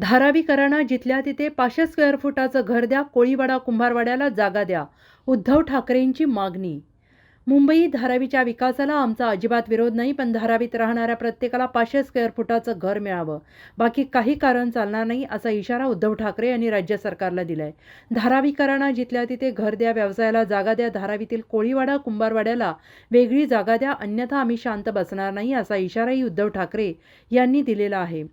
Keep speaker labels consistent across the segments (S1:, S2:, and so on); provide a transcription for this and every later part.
S1: धारावीकरांना जिथल्या तिथे पाचशे स्क्वेअर फुटाचं घर द्या कोळीवाडा कुंभारवाड्याला जागा द्या उद्धव ठाकरेंची मागणी. मुंबई धारावीच्या विकासाला आमचा अजिबात विरोध नाही पण धारावीत राहणाऱ्या प्रत्येकाला पाचशे स्क्वेअर फुटाचं घर मिळावं. बाकी काही कारण चालणार नाही असा इशारा उद्धव ठाकरे यांनी राज्य सरकारला दिलाय. धारावीकरांना जिथल्या तिथे घर द्या व्यवसायाला जागा द्या धारावीतील कोळीवाडा कुंभारवाड्याला वेगळी जागा द्या अन्यथा आम्ही शांत बसणार नाही असा इशाराही उद्धव ठाकरे यांनी दिलेला आहे.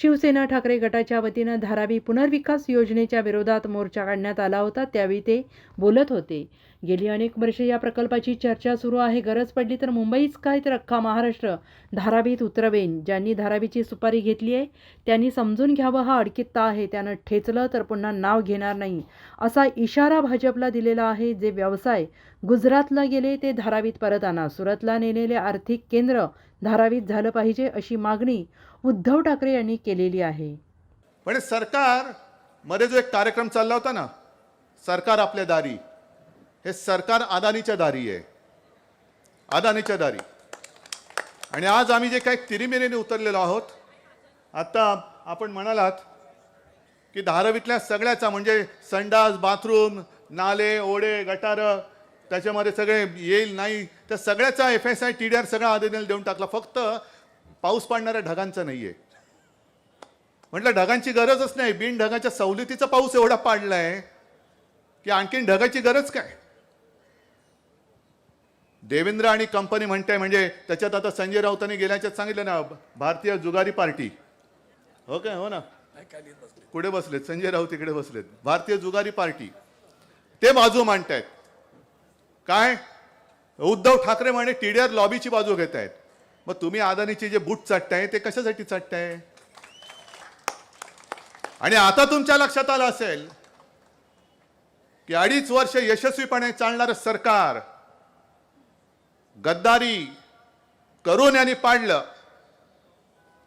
S1: शिवसेना ठाकरे गटाच्या वतीनं धारावी पुनर्विकास योजनेच्या विरोधात मोर्चा काढण्यात आला होता त्यावेळी ते बोलत होते. गेली अनेक वर्षे या प्रकल्पाची चर्चा सुरू आहे गरज पडली तर मुंबईच काय तर अख्खा महाराष्ट्र धारावीत उतरवेन. ज्यांनी धारावीची सुपारी घेतली आहे त्यांनी समजून घ्यावं हा अडकित्ता आहे त्यानं ठेचलं तर पुन्हा नाव घेणार नाही असा इशारा भाजपला दिलेला आहे जे व्यवसाय गुजरातला गेले ते धारावीत परताना सुरतला नेलेले आर्थिक केंद्र धारावीत झालं पाहिजे अशी मागणी उद्धव ठाकरे यांनी केलेली आहे.
S2: पण सरकारमध्ये जो एक कार्यक्रम चालला होता ना सरकार आपल्या दारी. हे सरकार अदानीच्या दारी आहे. अदानीच्या दारी. आणि आज आम्ही जे काही तिरिमिरीने उतरलेलो आहोत आता आपण म्हणालात की धारावीतल्या सगळ्याचा म्हणजे संडास बाथरूम नाले ओढे गटारं त्याच्यामध्ये सगळे येईल नाही त्या सगळ्याचा F S I T D R सगळा आदेश देऊन टाकला. फक्त पाऊस पाडणाऱ्या ढगांचा नाही आहे म्हटलं ढगांची गरजच नाही. बिन ढगाच्या सवलतीचा पाऊस एवढा पाडलाय की आणखीन ढगाची गरज काय? देवेंद्र आणि कंपनी म्हणते म्हणजे त्याच्यात आता संजय राऊतांनी गेल्याच्यात सांगितलं ना भारतीय जुगारी पार्टी. हो काय? हो ना? कुठे बसलेत? संजय राऊत इकडे बसलेत. भारतीय जुगारी पार्टी. ते बाजू मांडतायत. काय? उद्धव ठाकरे म्हणे टीडीआर लॉबीची बाजू घेत आहेत. मग तुम्ही अदानीचे जे बूट चाटताय ते कशासाठी चाटताय? आणि आता तुमच्या लक्षात आलं असेल की अडीच वर्ष यशस्वीपणे चालणारं सरकार गद्दारी करून यांनी पाडलं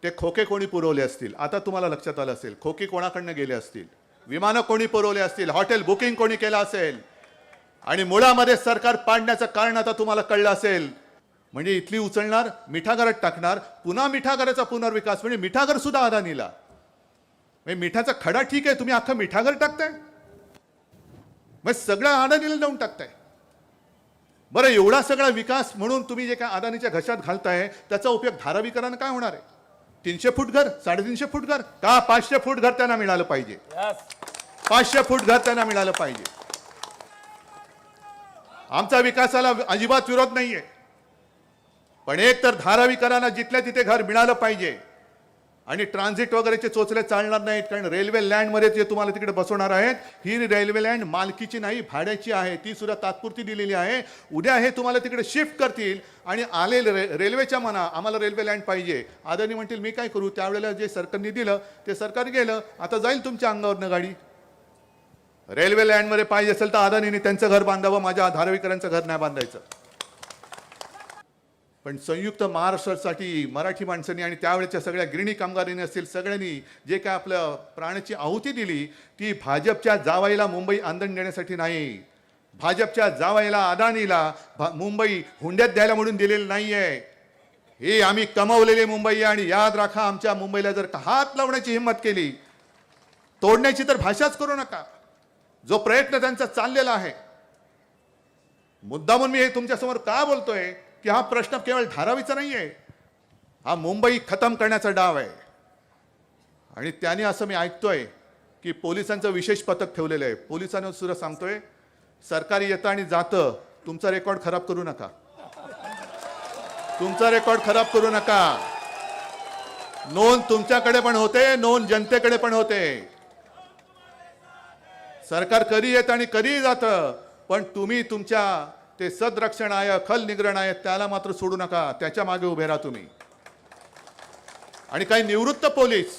S2: ते खोके कोणी पुरवले असतील? आता तुम्हाला लक्षात आलं असेल खोके कोणाकडनं गेले असतील? विमानं कोणी पुरवले असतील? हॉटेल बुकिंग कोणी केलं असेल? आणि मुळामध्ये सरकार पाडण्याचं कारण आता तुम्हाला कळलं असेल. म्हणजे इथली उचलणार मिठागरात टाकणार पुन्हा मिठागराचा पुनर्विकास म्हणजे मिठागर सुद्धा अदानीला. म्हणजे मिठाचा खडा ठीक आहे तुम्ही अख्खा मिठागर टाकताय? मग सगळं अदानीला देऊन टाकताय. बरं एवढा सगळा विकास म्हणून तुम्ही जे काय अदानीच्या घशात घालताय त्याचा उपयोग धारावीकरांना काय होणार आहे? तीनशे फूट घर साडेतीनशे फूट घर? का पाचशे फूट घर त्यांना मिळालं पाहिजे? पाचशे फूट घर त्यांना मिळालं पाहिजे. आमचा विकासाला अजिबात विरोध नाही आहे पण एक तर धारावीकरांना जिथल्या तिथे घर मिळालं पाहिजे आणि ट्रान्झिट वगैरेचे चोचले चालणार नाहीत कारण रेल्वे लँडमध्ये जे तुम्हाला तिकडे बसवणार आहेत ही रेल्वे लँड मालकीची नाही भाड्याची आहे. ती सुद्धा तात्पुरती दिलेली आहे. उद्या हे तुम्हाला तिकडे शिफ्ट करतील आणि आले रे रेल्वेच्या मना आम्हाला रेल्वे लँड पाहिजे. आदरणी म्हणतील मी काय करू? त्यावेळेला जे सरकारने दिलं ते सरकार गेलं. आता जाईल तुमच्या अंगावरनं गाडी? रेल्वे लँडमध्ये पाहिजे असेल तर अदानीने त्यांचं घर बांधावं माझ्या धारावीकरांचं घर नाही बांधायचं. पण संयुक्त महाराष्ट्रासाठी मराठी माणसांनी आणि त्यावेळेच्या सगळ्या गिरणी कामगारांनी असतील सगळ्यांनी जे काय आपलं प्राण्याची आहुती दिली ती भाजपच्या जावाईला मुंबई आंदण देण्यासाठी नाही. भाजपच्या जावाईला अदानीला भा- मुंबई हुंड्यात द्यायला म्हणून दिलेली नाहीये. हे आम्ही कमावलेले मुंबई आहे आणि याद राखा आमच्या मुंबईला जर का हात लावण्याची हिंमत केली तोडण्याची तर भाषाच करू नका. जो प्रयत्न त्यांचा चाललेला आहे. मुद्दामून मी हे तुमच्यासमोर का बोलतोय? की हा प्रश्न केवळ धारावीचा नाही आहे हा मुंबई खतम करण्याचा डाव आहे. आणि त्याने असं मी ऐकतोय की पोलिसांचं विशेष पथक ठेवलेलं आहे. पोलिसांना सुद्धा सांगतोय सरकारी येतं आणि जातं. तुमचा रेकॉर्ड खराब करू नका. तुमचा रेकॉर्ड खराब करू नका. नोंद तुमच्याकडे पण होते नोंद जनतेकडे पण होते. सरकार कधी येत आणि कधीही जातं. पण तुम्ही तुमच्या ते सदरक्षण आहे खल निग्रण आहे त्याला मात्र सोडू नका. त्याच्यामागे उभे राहा तुम्ही. आणि काही निवृत्त पोलीस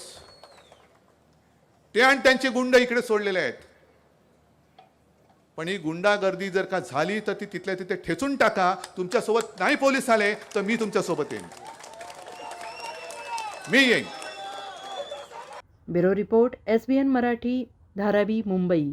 S2: ते आणि त्यांचे गुंड इकडे सोडलेले आहेत. पण ही गुंडागर्दी जर का झाली तर ती तिथल्या तिथे ठेचून टाका. तुमच्यासोबत नाही पोलीस आले तर मी तुमच्यासोबत येईन. मी येईन.
S1: Bureau report S B N Marathi. Dharavi Mumbai